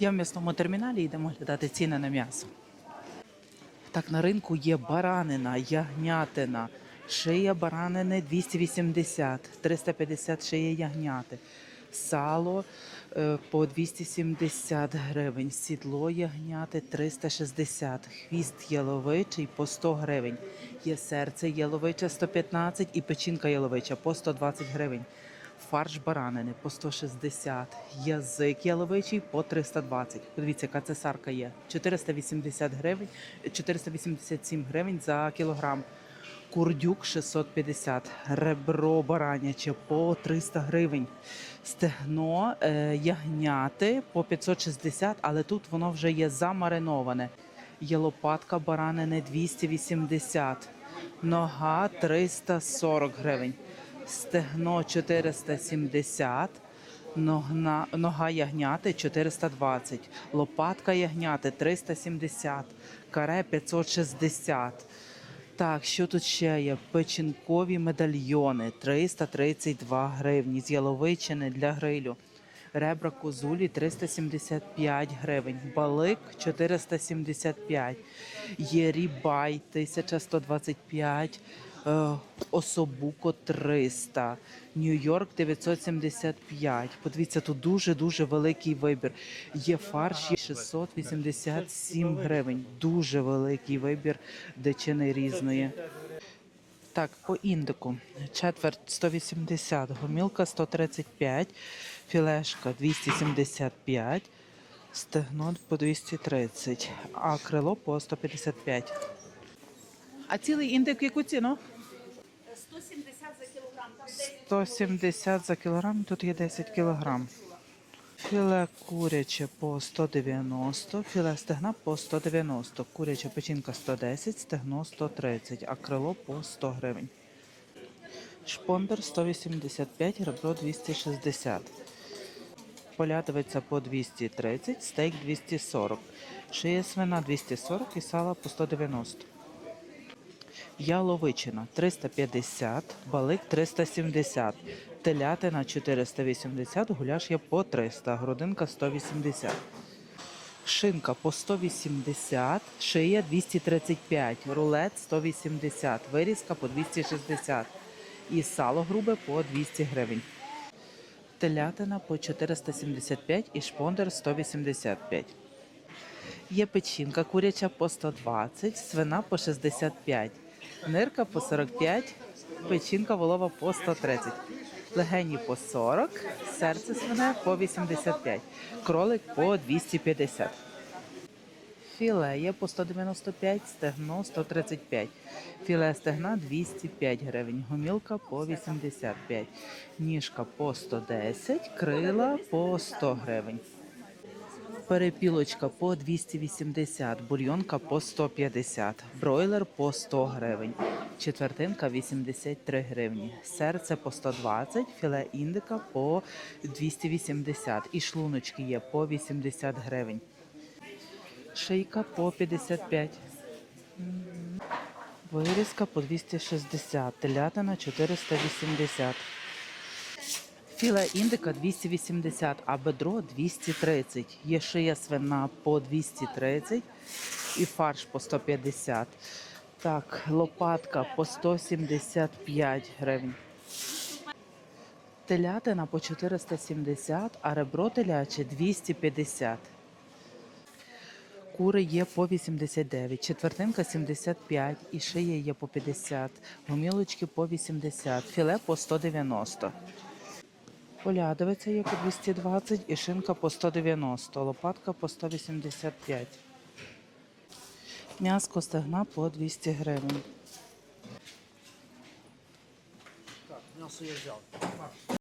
Я в м'ясному терміналі йдемо глядати ціни на м'ясо. Так, на ринку є баранина, ягнятина, шия баранини 280, 350 шия ягняти, сало е, по 270 гривень, сідло ягняти 360, хвіст яловичий по 100 гривень, є серце яловиче 115 і печінка яловича по 120 гривень. Фарш баранини по 160, язик яловичий по 320. Подивіться, яка цесарка є. 480 гривень, 487 гривень за кілограм. Курдюк 650, ребро бараняче по 300 гривень. Стегно е, ягняти по 560, але тут воно вже є замариноване. Є лопатка баранини 280, нога 340 гривень стегно 470, ногна, нога ягняти 420, лопатка ягняти 370, каре 560. Так, що тут ще є? Печінкові медальйони 332 гривні з яловичини для грилю. Ребра козулі 375 гривень, балик 475, є рібай 1125, е, особуко 300, Нью-Йорк 975. Подивіться, тут дуже-дуже великий вибір. Є фарш 687 гривень. Дуже великий вибір дичини різної. Так, по індику. Четверть 180, гомілка 135, філешка 275, стегно по 230, а крило по 155. А цілий індик яку ціну? 170 за кілограм, там 9 170 за кілограм, тут є 10 кілограм. Філе куряче по 190, філе стегна по 190, куряча печінка 110, стегно 130, а крило по 100 гривень. Шпондер 185, ребро 260. Полядовиця по 230, стейк 240. Шия свина 240 і сала по 190. Яловичина 350, балик 370, телятина 480, гуляш є по 300, грудинка 180. Шинка по 180, шия 235, рулет 180, вирізка по 260 і сало грубе по 200 гривень. Телятина по 475 і шпондер 185. Є печінка куряча по 120, свина по 65, нирка по 45, печінка волова по 130, легені по 40, серце свине по 85, кролик по 250. Філе є по 195, стегно 135. Філе стегна 205 гривень, гомілка по 85, ніжка по 110, крила по 100 гривень. Перепілочка по 280, бульйонка по 150, бройлер по 100 гривень, четвертинка 83 гривні, серце по 120, філе індика по 280 і шлуночки є по 80 гривень. Шийка по 55. Вирізка по 260, телятина 480. Філе індика 280, а бедро 230. Є шия свина по 230 і фарш по 150. Так, лопатка по 175 гривень. Телятина по 470, а ребро теляче 250. Кури є по 89, четвертинка 75 і шия є по 50, гомілочки по 80, філе по 190. Полядовиця є по 220 і шинка по 190, лопатка по 185. М'яско стегна по 200 гривень. Так, м'ясо я взяв.